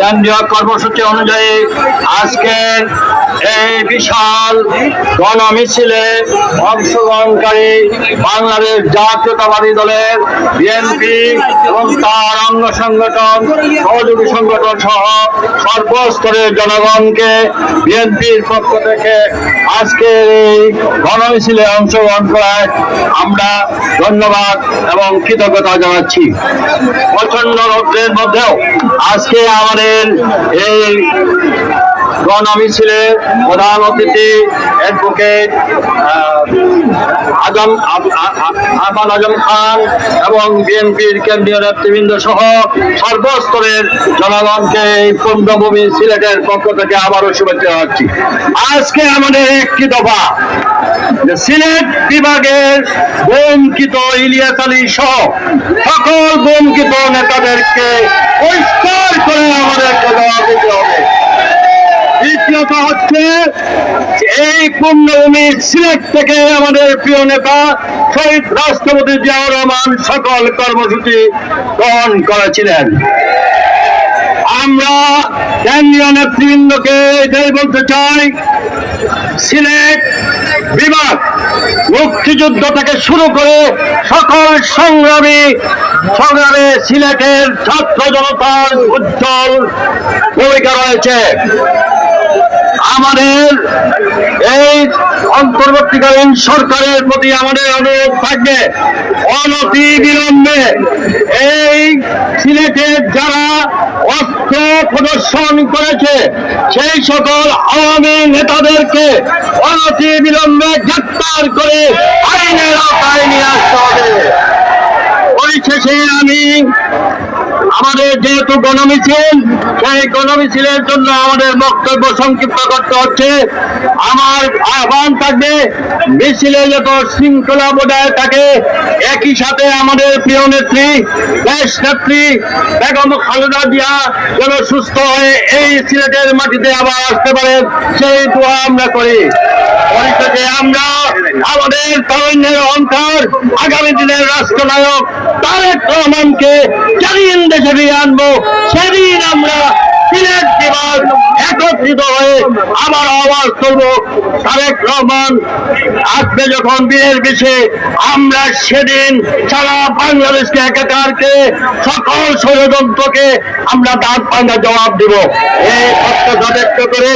কেন্দ্রীয় কর্মসূচি অনুযায়ী আজকের এই বিশাল গণমিছিলে অংশগ্রহণকারী বাংলাদেশ জাতীয়তাবাদী দলের বিএনপি এবং তার অঙ্গ সংগঠন, সহযোগী সংগঠন সহ সর্বস্তরের জনগণকে বিএনপির পক্ষ থেকে আজকের এই গণমিছিলে অংশগ্রহণ করায় আমরা ধন্যবাদ এবং কৃতজ্ঞতা জানাচ্ছি। প্রচণ্ড রৌদ্রের মধ্যেও আজকে আমাদের এই গণমিছিলে প্রধান অতিথি অ্যাডভোকেট আজম আব- আ- আ- আহমদ আজম খান এবং বিএনপির কেন্দ্রীয় নেতৃবৃন্দ সহ সর্বস্তরের জনগণকে এই পূর্ণভূমি সিলেটের পক্ষ থেকে আবারও শুভেচ্ছা জানাচ্ছি। আজকে আমাদের একটি দফা সিলেট বিভাগের বঙ্কিত ইলিয়াস আলী সহ সকল বঙ্কিত নেতাদেরকে পরিষ্কার করে আমাদেরকে জবাব দ্বিতীয়ত হচ্ছে। এই পূর্ণভূমি সিলেট থেকে আমাদের প্রিয় নেতা শহীদ রাষ্ট্রপতি জিয়াউর রহমান সকল কর্মসূচি গ্রহণ করেছিলেন। আমরা কেন্দ্রীয় নেতৃবৃন্দকে এটাই বলতে চাই, সিলেট বিভাগ মুক্তিযুদ্ধ থেকে শুরু করে সকল সংগ্রামী সংগ্রামে সিলেটের ছাত্র জনতার উজ্জ্বল ভূমিকা রয়েছে। আমাদের এই অন্তর্বর্তীকালীন সরকারের প্রতি আমাদের অনুরোধ থাকবে অনতি বিলম্বে এই সিলেটের যারা অস্ত্র প্রদর্শন করেছে, সেই সকল আওয়ামী নেতাদেরকে অনতি বিলম্বে গ্রেপ্তার করে আইনের আওতায় নিয়ে আসতে হবে। পরিশেষে আমি আমাদের যেহেতু গণমিছিল, সেই গণমিছিলের জন্য আমাদের বক্তব্য সংক্ষিপ্ত করতে হচ্ছে। আমার আহ্বান থাকবে, মিছিলে যত শৃঙ্খলা বজায় থাকে, একই সাথে আমাদের প্রিয় নেত্রী, দেশ নেত্রী বেগম খালেদা জিয়া যেন সুস্থ হয়ে এই সিলেটের মাটিতে আবার আসতে পারে সেই দোয়া আমরা করি। আমরা আমাদের তরুণের অহংকার আগামী দিনের রাষ্ট্রনায়ক তারেক রহমানকে যেদিন দেশে ফিরে আনব। সেদিন আমরা সিলেট বিভাগ একত্রিত হয়ে আবার আওয়াজ করব তারেক রহমান আসবে যখন বীরের বেশে আমরা সেদিন সারা বাংলাদেশকে একাকারকে সকল ষড়যন্ত্রকে আমরা দাঁত ভাঙ্গা জবাব দিব। এই ব্যক্ত করে